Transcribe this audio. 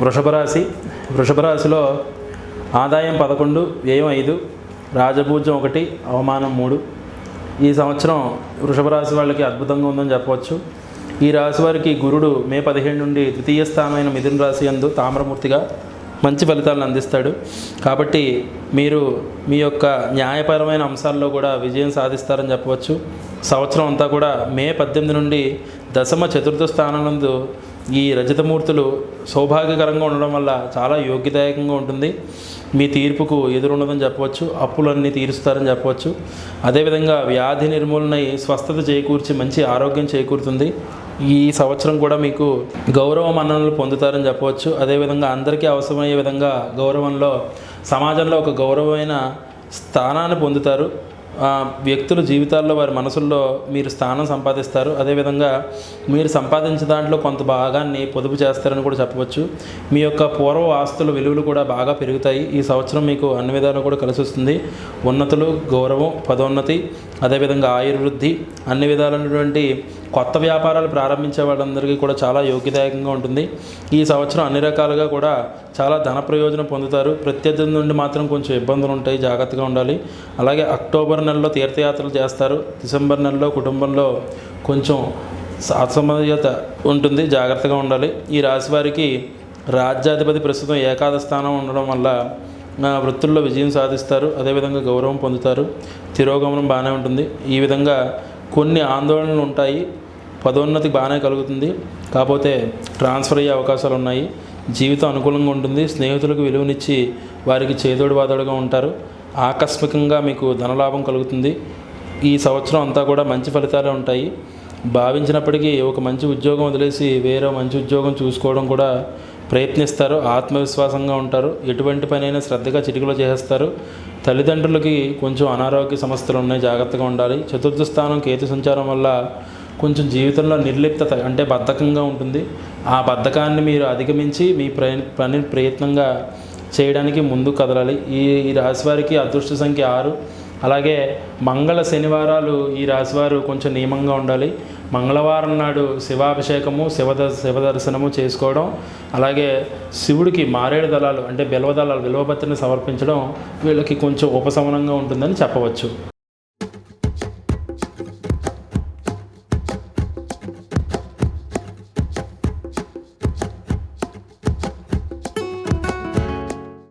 వృషభరాశి వృషభరాశిలో ఆదాయం పదకొండు వ్యయం ఐదు రాజభూజం ఒకటి అవమానం మూడు. ఈ సంవత్సరం వృషభరాశి వాళ్ళకి అద్భుతంగా ఉందని చెప్పవచ్చు. ఈ రాశి వారికి గురుడు మే పదిహేను నుండి తృతీయ స్థానమైన మిథున రాశి యందు తామ్రమూర్తిగా మంచి ఫలితాలను అందిస్తాడు. కాబట్టి మీరు మీ యొక్క న్యాయపరమైన అంశాల్లో కూడా విజయం సాధిస్తారని చెప్పవచ్చు. సంవత్సరం అంతా కూడా మే పద్దెనిమిది నుండి దశమ చతుర్థ స్థానంలో ఈ రజతమూర్తులు సౌభాగ్యకరంగా ఉండడం వల్ల చాలా యోగ్యదాయకంగా ఉంటుంది. మీ తీర్పుకు ఎదురున్నదని చెప్పవచ్చు. అప్పులన్నీ తీరుస్తారని చెప్పవచ్చు. అదేవిధంగా వ్యాధి నిర్మూలనై స్వస్థత చేకూర్చి మంచి ఆరోగ్యం చేకూరుతుంది. ఈ సంవత్సరం కూడా మీకు గౌరవ మన్ననలు పొందుతారని చెప్పవచ్చు. అదేవిధంగా అందరికీ అవసరమయ్యే విధంగా గౌరవంలో సమాజంలో ఒక గౌరవమైన స్థానాన్ని పొందుతారు. వ్యక్తుల జీవితాల్లో వారి మనసుల్లో మీరు స్థానం సంపాదిస్తారు. అదేవిధంగా మీరు సంపాదించిన దాంట్లో కొంత భాగాన్ని పొదుపు చేస్తారని కూడా చెప్పవచ్చు. మీ యొక్క పూర్వ ఆస్తుల విలువలు కూడా బాగా పెరుగుతాయి. ఈ సంవత్సరం మీకు అన్ని విధాలు కూడా కలిసి వస్తుంది. ఉన్నతులు గౌరవం పదోన్నతి అదేవిధంగా ఆయుర్వృద్ధి అన్ని విధాలైనటువంటి కొత్త వ్యాపారాలు ప్రారంభించే వాళ్ళందరికీ కూడా చాలా యోగ్యదాయకంగా ఉంటుంది. ఈ సంవత్సరం అన్ని రకాలుగా కూడా చాలా ధన ప్రయోజనం పొందుతారు. ప్రత్యర్థుల నుండి మాత్రం కొంచెం ఇబ్బందులు ఉంటాయి. జాగ్రత్తగా ఉండాలి. అలాగే అక్టోబర్ నెలలో తీర్థయాత్రలు చేస్తారు. డిసెంబర్ నెలలో కుటుంబంలో కొంచెం అసమయత ఉంటుంది. జాగ్రత్తగా ఉండాలి. ఈ రాశి వారికి రాజ్యాధిపతి ప్రస్తుతం ఏకాదశ స్థానం ఉండడం వల్ల నా వృత్తుల్లో విజయం సాధిస్తారు. అదేవిధంగా గౌరవం పొందుతారు. తిరోగమనం బాగానే ఉంటుంది. ఈ విధంగా కొన్ని ఆందోళనలు ఉంటాయి. పదోన్నతి బాగానే కలుగుతుంది. కాకపోతే ట్రాన్స్ఫర్ అయ్యే అవకాశాలు ఉన్నాయి. జీవితం అనుకూలంగా ఉంటుంది. స్నేహితులకు విలువనిచ్చి వారికి చేదోడు వాదోడుగా ఉంటారు. ఆకస్మికంగా మీకు ధనలాభం కలుగుతుంది. ఈ సంవత్సరం అంతా కూడా మంచి ఫలితాలే ఉంటాయి. భావించినప్పటికీ ఒక మంచి ఉద్యోగం వదిలేసి వేరే మంచి ఉద్యోగం చూసుకోవడం కూడా ప్రయత్నిస్తారు ఆత్మవిశ్వాసంగా ఉంటారు ఎటువంటి పనైనా శ్రద్ధగా చిటికలో చేసేస్తారు. తల్లిదండ్రులకి కొంచెం అనారోగ్య సమస్యలు ఉన్నాయి జాగ్రత్తగా ఉండాలి. చతుర్థ స్థానం కేతు సంచారం వల్ల కొంచెం జీవితంలో నిర్లిప్తత అంటే బద్ధకంగా ఉంటుంది. ఆ బద్ధకాన్ని మీరు అధిగమించి మీ ప్రయ పని ప్రయత్నంగా చేయడానికి ముందు కదలాలి. ఈ ఈ రాశివారికి అదృష్ట సంఖ్య ఆరు. అలాగే మంగళ శనివారాలు ఈ రాశివారు కొంచెం నియమంగా ఉండాలి. మంగళవారం నాడు శివాభిషేకము శివద శివదర్శనము చేసుకోవడం అలాగే శివుడికి మారేడు దళాలు అంటే బిల్వదళాలు బిల్వపత్రిని సమర్పించడం వీళ్ళకి కొంచెం ఉపశమనంగా ఉంటుందని చెప్పవచ్చు.